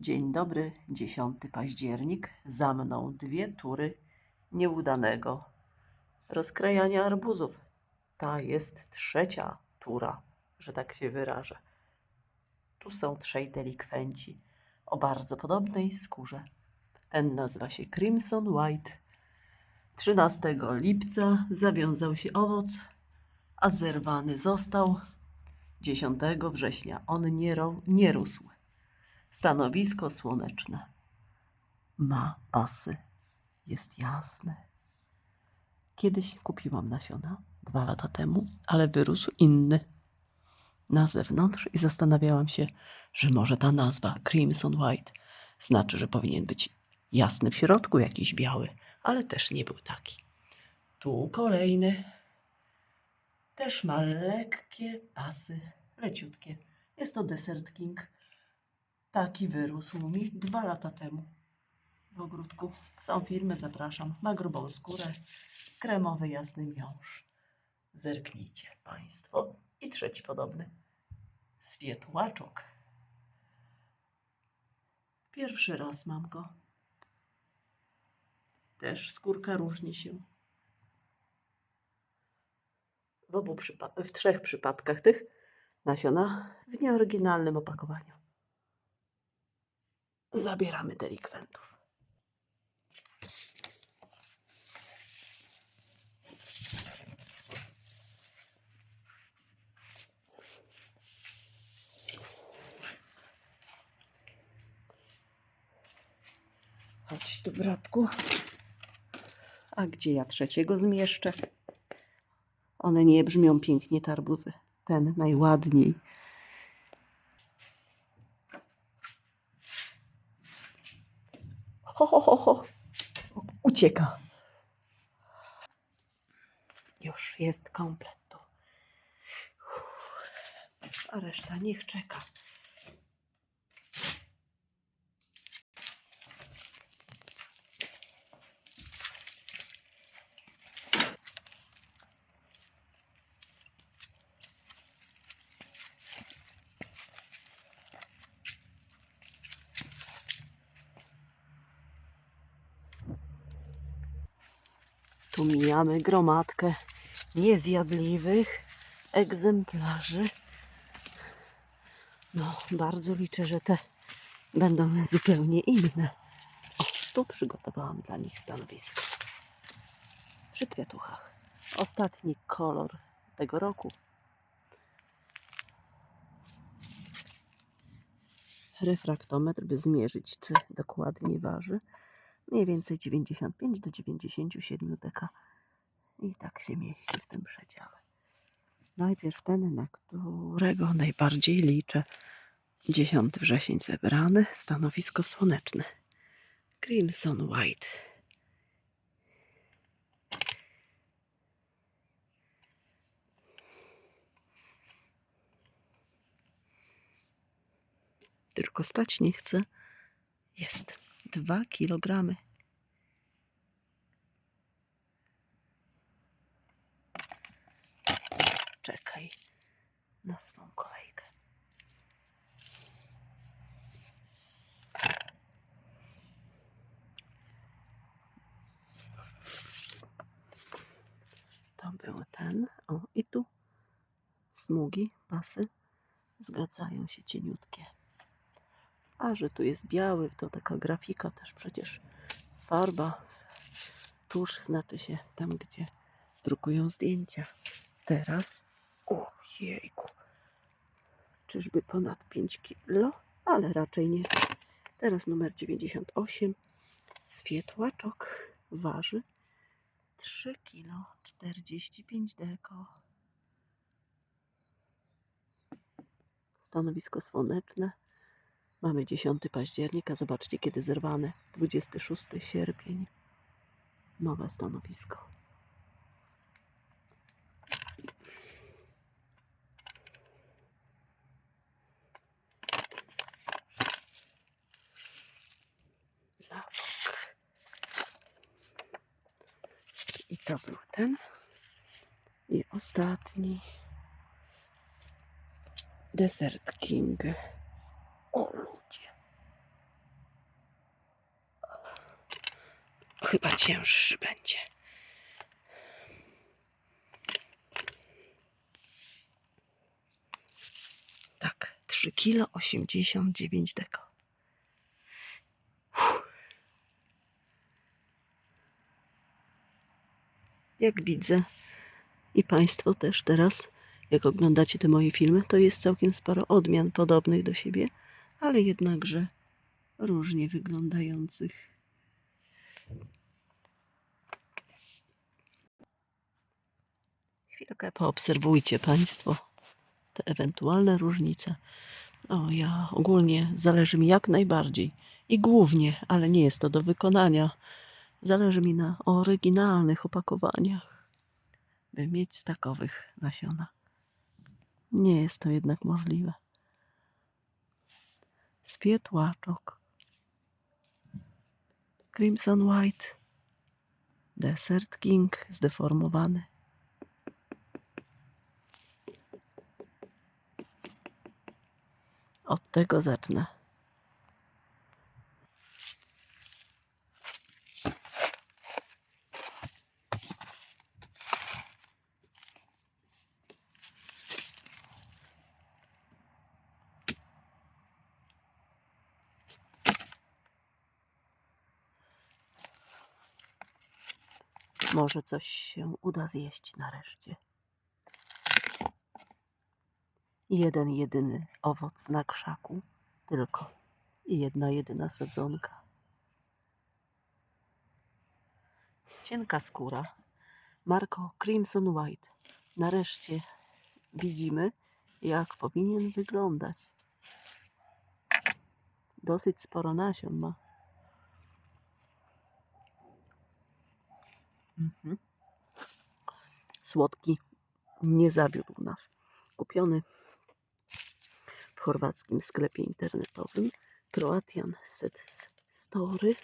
Dzień dobry, 10 październik. Za mną dwie tury nieudanego rozkrajania arbuzów. Ta jest trzecia tura, że tak się wyrażę. Tu są trzej delikwenci o bardzo podobnej skórze. Ten nazywa się Crimson White. 13 lipca zawiązał się owoc, a zerwany został 10 września. On nie, ro, nie rósł. Stanowisko słoneczne. Ma pasy. Jest jasne. Kiedyś kupiłam nasiona, dwa lata temu, ale wyrósł inny na zewnątrz i zastanawiałam się, że może ta nazwa Crimson White znaczy, że powinien być jasny w środku, jakiś biały, ale też nie był taki. Tu kolejny. Też ma lekkie pasy, leciutkie. Jest to Desert King. Taki wyrósł mi dwa lata temu w ogródku. Są filmy, zapraszam. Ma grubą skórę, kremowy, jasny miąższ. Zerknijcie Państwo. I trzeci podobny. Swietłaczok. Pierwszy raz mam go. Też skórka różni się. W obu w trzech przypadkach tych nasiona w nieoryginalnym opakowaniu. Zabieramy delikwentów. Chodź tu, bratku. A gdzie ja trzeciego zmieszczę? One nie brzmią pięknie, te arbuzy. Ten najładniej. Ucieka. Już jest komplet tu. A reszta niech czeka. Tu mijamy gromadkę niezjadliwych egzemplarzy. No, bardzo liczę, że te będą zupełnie inne. O, tu przygotowałam dla nich stanowisko. Przy kwiatuchach. Ostatni kolor tego roku. Refraktometr, by zmierzyć, czy dokładnie waży mniej więcej 95 do 97 deka. I tak się mieści w tym przedziale. Najpierw ten, na którego najbardziej liczę. 10 wrzesień zebrany, stanowisko słoneczne. Crimson White. Tylko stać nie chce. Jest. Dwa kilogramy. Czekaj na swą kolejkę. To był ten. O, i tu smugi, pasy zgadzają się cieniutkie. A że tu jest biały, to taka grafika też przecież farba, tusz znaczy się tam, gdzie drukują zdjęcia. Teraz, ojejku, czyżby ponad 5 kilo? Ale raczej nie. Teraz numer 98. Swietłaczok waży 3 kilo 45 deko. Stanowisko słoneczne. Mamy 10 października, zobaczcie kiedy zerwane. 26 sierpień. Nowe stanowisko. I to był ten. I ostatni. Desert King. O ludzie. Chyba cięższy będzie. Tak, 3 kilo 89 deko. Jak widzę i Państwo też teraz, jak oglądacie te moje filmy, to jest całkiem sporo odmian podobnych do siebie, ale jednakże różnie wyglądających. Chwilkę poobserwujcie Państwo te ewentualne różnice. O, ja ogólnie zależy mi jak najbardziej i głównie, ale nie jest to do wykonania. Zależy mi na oryginalnych opakowaniach, by mieć z takowych nasiona. Nie jest to jednak możliwe. Świetłaczok. Crimson White. Desert King zdeformowany. Od tego zacznę. Może coś się uda zjeść nareszcie. Jeden jedyny owoc na krzaku, tylko jedna jedyna sadzonka. Cienka skóra, marko Crimson White. Nareszcie widzimy, jak powinien wyglądać. Dosyć sporo nasion ma. Mhm. Słodki nie zawiódł nas. Kupiony w chorwackim sklepie internetowym Croatian Set Story.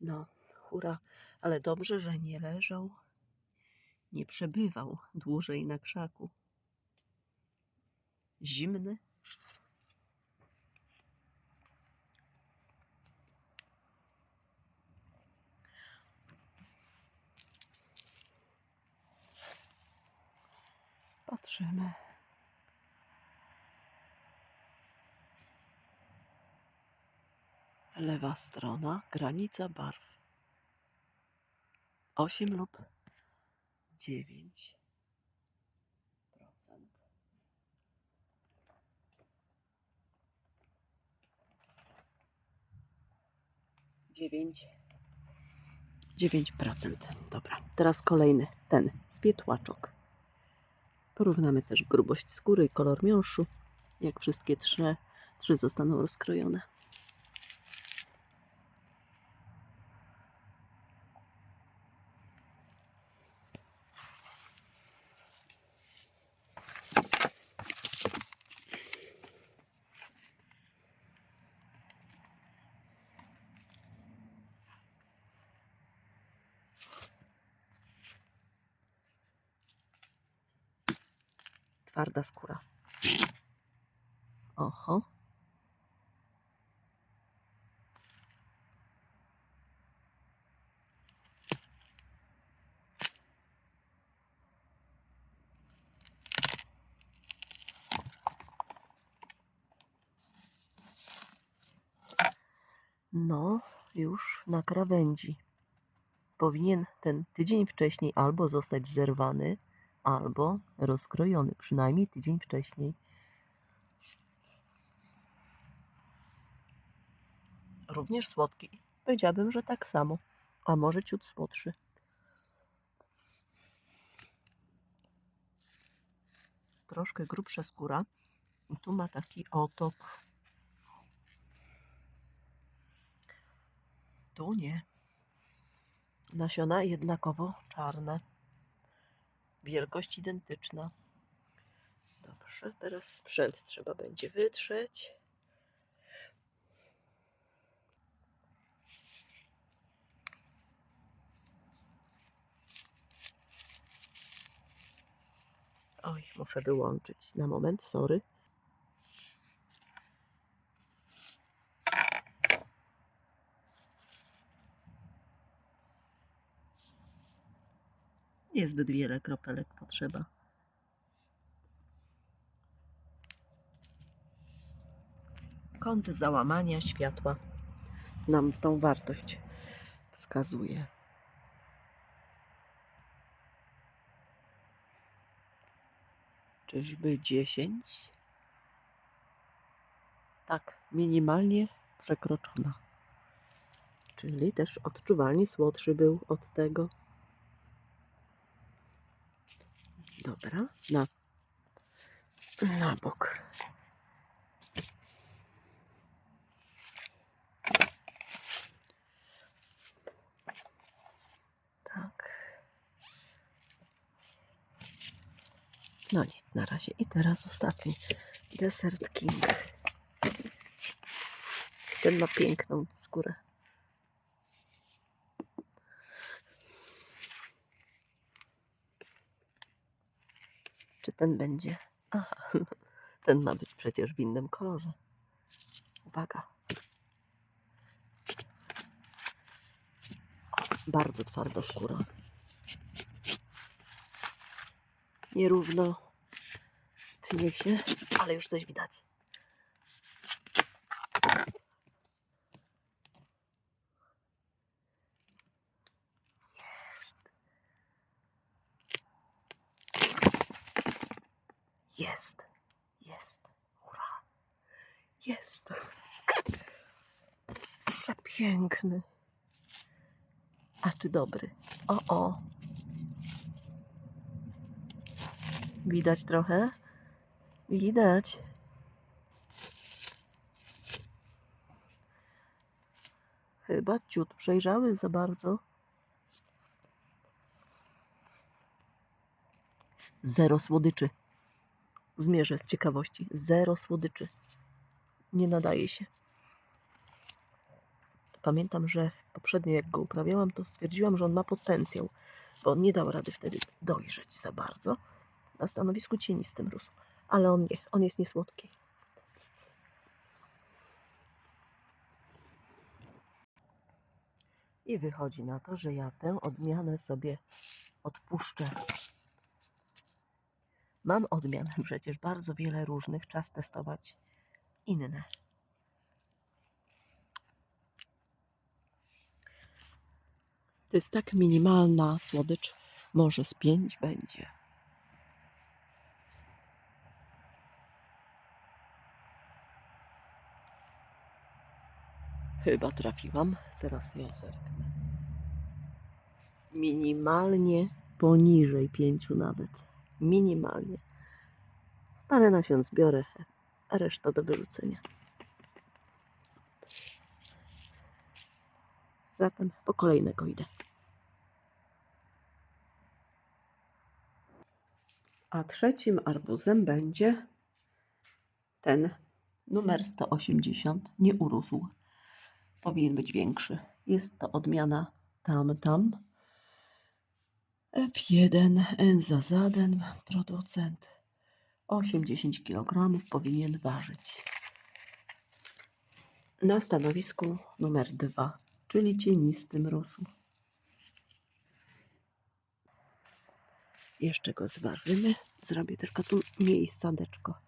No, hura, ale dobrze, że nie leżał, nie przebywał dłużej na krzaku. Zimny. Patrzymy. Lewa strona, granica barw. 8 lub 9 procent. Dziewięć. 9%. Dobra, teraz kolejny, ten, spietłaczok. Porównamy też grubość skóry i kolor miąższu. Jak wszystkie trzy, trzy zostaną rozkrojone. Twarda skóra. Oho. No, już na krawędzi. Powinien ten tydzień wcześniej albo zostać zerwany, albo rozkrojony, przynajmniej tydzień wcześniej. Również słodki. Powiedziałabym, że tak samo, a może ciut słodszy. Troszkę grubsza skóra. Tu ma taki otok. Tu nie. Nasiona jednakowo czarne. Wielkość identyczna. Dobrze, teraz sprzęt trzeba będzie wytrzeć. Oj, muszę wyłączyć na moment, sorry. Niezbyt wiele kropelek potrzeba. Kąt załamania światła nam tą wartość wskazuje. Czyżby 10? Tak, minimalnie przekroczona. Czyli też odczuwalnie słodszy był od tego. Dobra, na, na bok. Tak. No nic na razie. I teraz ostatni desert king. Ten ma piękną skórę. Czy ten będzie? Aha, ten ma być przecież w innym kolorze. Uwaga. Bardzo twarda skóra. Nierówno tnie się, ale już coś widać. Jest. Jest. Hurra. Jest. Przepiękny. A czy dobry? O, o. Widać trochę? Widać. Chyba ciut przejrzały za bardzo. Zero słodyczy. Zmierzę z ciekawości. Zero słodyczy. Nie nadaje się. Pamiętam, że poprzednio jak go uprawiałam, to stwierdziłam, że on ma potencjał, bo on nie dał rady wtedy dojrzeć za bardzo. Na stanowisku cienistym rósł. Ale on nie, on jest niesłodki. I wychodzi na to, że ja tę odmianę sobie odpuszczę. Mam odmian przecież bardzo wiele różnych, czas testować inne. To jest tak minimalna słodycz, może z pięć będzie. Chyba trafiłam. Teraz ja zerknę. Minimalnie poniżej pięciu nawet. Minimalnie. Parę nasion zbiorę, a reszta do wyrzucenia. Zatem po kolejnego idę. A trzecim arbuzem będzie ten numer 180. Nie urósł. Powinien być większy. Jest to odmiana tam tam. F1 Enzazaden, producent 8-10 kg powinien ważyć. Na stanowisku numer 2, czyli cienistym rósł. Jeszcze go zważymy. Zrobię tylko tu miejscadeczko.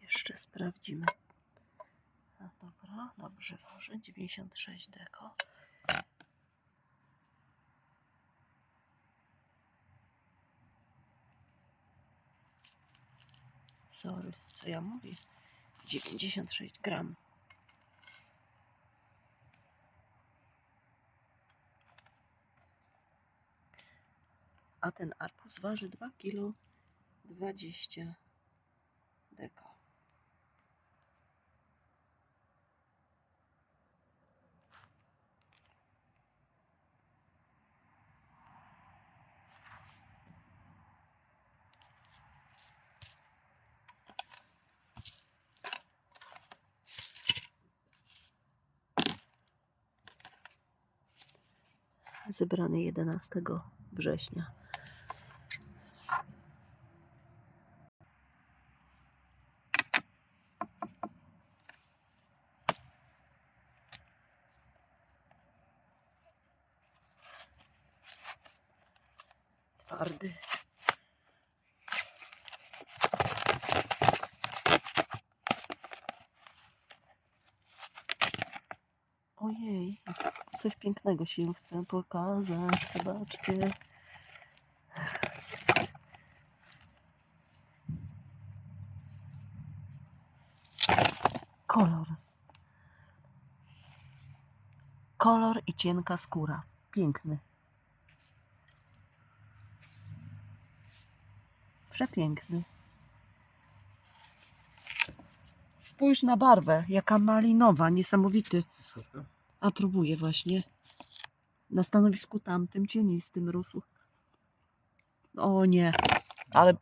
Jeszcze sprawdzimy. No dobra, dobrze waży. 96 deko. Sorry, co ja mówię? 96 gram. A ten arbuz waży 2 kg 20 deko. Zebrany 11 września. Twardy. Ojej, coś pięknego się chcę pokazać. Zobaczcie. Kolor. Kolor i cienka skóra. Piękny. Przepiękny. Spójrz na barwę, jaka malinowa, niesamowity. A próbuję właśnie. Na stanowisku tamtym cienistym rósł. O nie, ale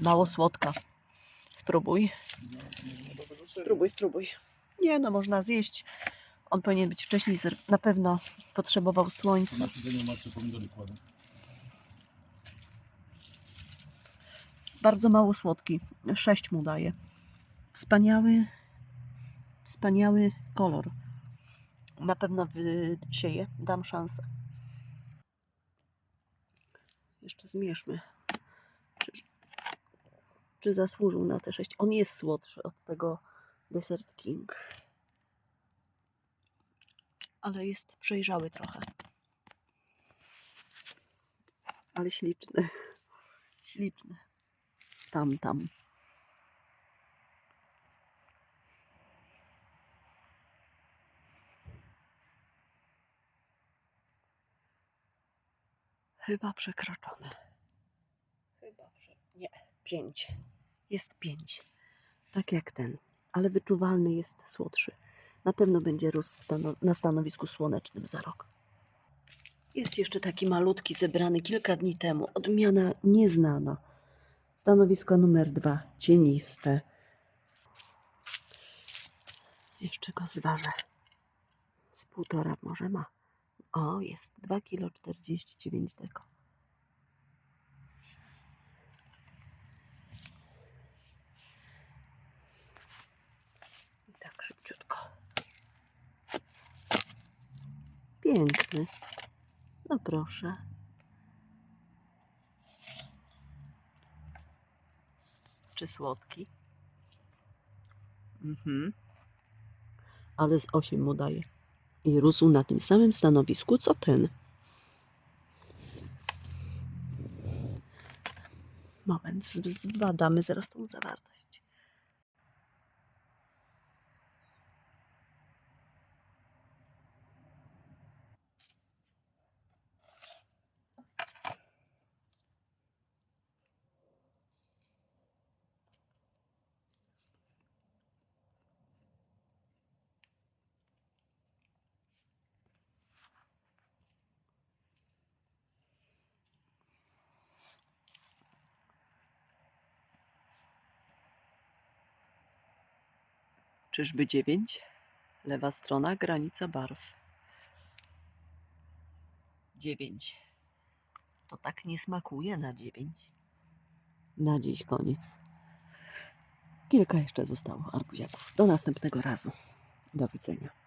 mało słodka. Spróbuj. Spróbuj, spróbuj. Nie no, można zjeść. On powinien być wcześniej, na pewno potrzebował słońca. Bardzo mało słodki. Sześć mu daje. Wspaniały, wspaniały kolor. Na pewno wysieję. Dam szansę. Jeszcze zmierzmy. Czy, czy zasłużył na te sześć? On jest słodszy od tego Desert King. Ale jest przejrzały trochę. Ale śliczny. Śliczny. Tam, tam. Chyba przekroczone. Chyba, że nie. Pięć. Jest pięć. Tak jak ten, ale wyczuwalny jest słodszy. Na pewno będzie rósł stano- na stanowisku słonecznym za rok. Jest jeszcze taki malutki, zebrany kilka dni temu. Odmiana nieznana. Stanowisko numer dwa, cieniste. Jeszcze go zważę. Z półtora może ma. O, jest 2 kg 49 deko. I tak szybciutko. Piękny. No proszę. Czy słodki? Mhm. Ale z 8 mu daje. I rósł na tym samym stanowisku co ten. Moment, zbadamy zaraz tą zawartość. Czyżby 9? Lewa strona, granica barw. 9. To tak nie smakuje na 9. Na dziś koniec. Kilka jeszcze zostało arbuziaków. Do następnego razu. Do widzenia.